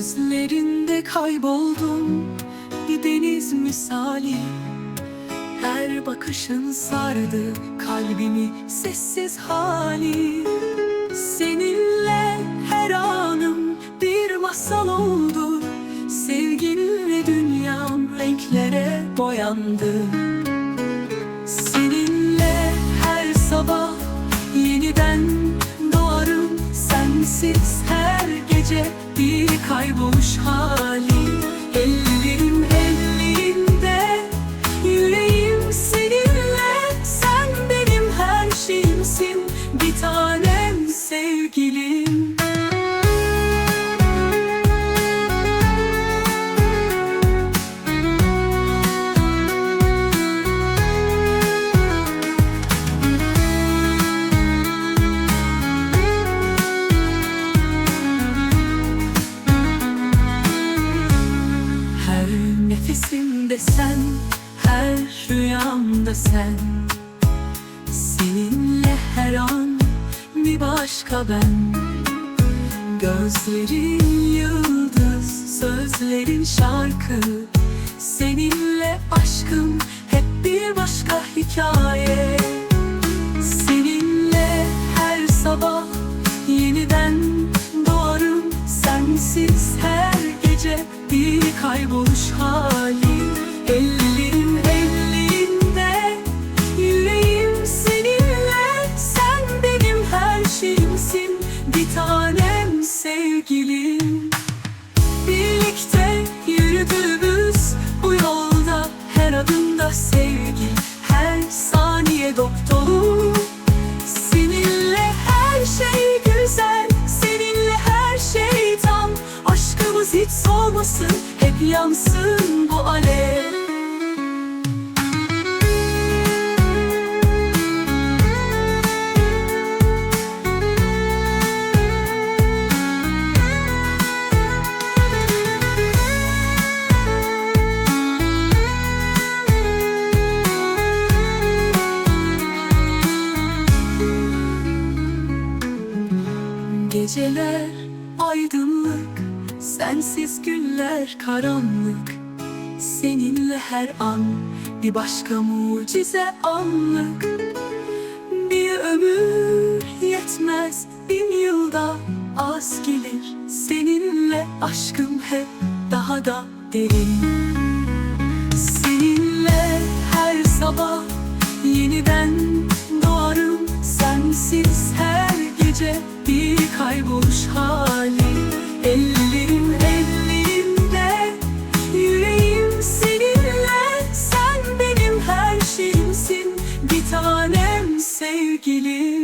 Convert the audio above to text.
Gözlerinde kayboldum. Bir deniz misali. Her bakışın sardı kalbimi sessiz hali. Seninle her anım bir masal oldu. Sevginle dünyam renklere boyandı. Seninle her sabah yeniden Sensiz her gece bir kayboluş hali Ellerim ellerinde, yüreğim seninle. Sen benim her şeyimsin, bir tanem sevgilim sen, her rüyamda sen. Seninle her an bir başka ben. Gözlerin yıldız, sözlerin şarkı. Seninle aşkım hep bir başka hikaye. Seninle her sabah yeniden doğarım. Sensiz her gece bir kayboluş hali sevgilim. Birlikte yürüdüğümüz bu yolda Her adımda sevgi, her saniye dop Seninle her şey güzel, seninle her şey tam. Aşkımız hiç soğumasın, hep yansın bu alev Geceler aydınlık, sensiz günler karanlık. Seninle her an bir başka mucize anlık. Bir ömür yetmez, bin yılda az gelir. Seninle aşkım hep daha da derin. Seninle her sabah yeniden doğarım. Sensiz her gece bir kayboluş hali. Ellerim ellerinde, yüreğim seninle. Sen benim her şeyimsin, bir tanem sevgilim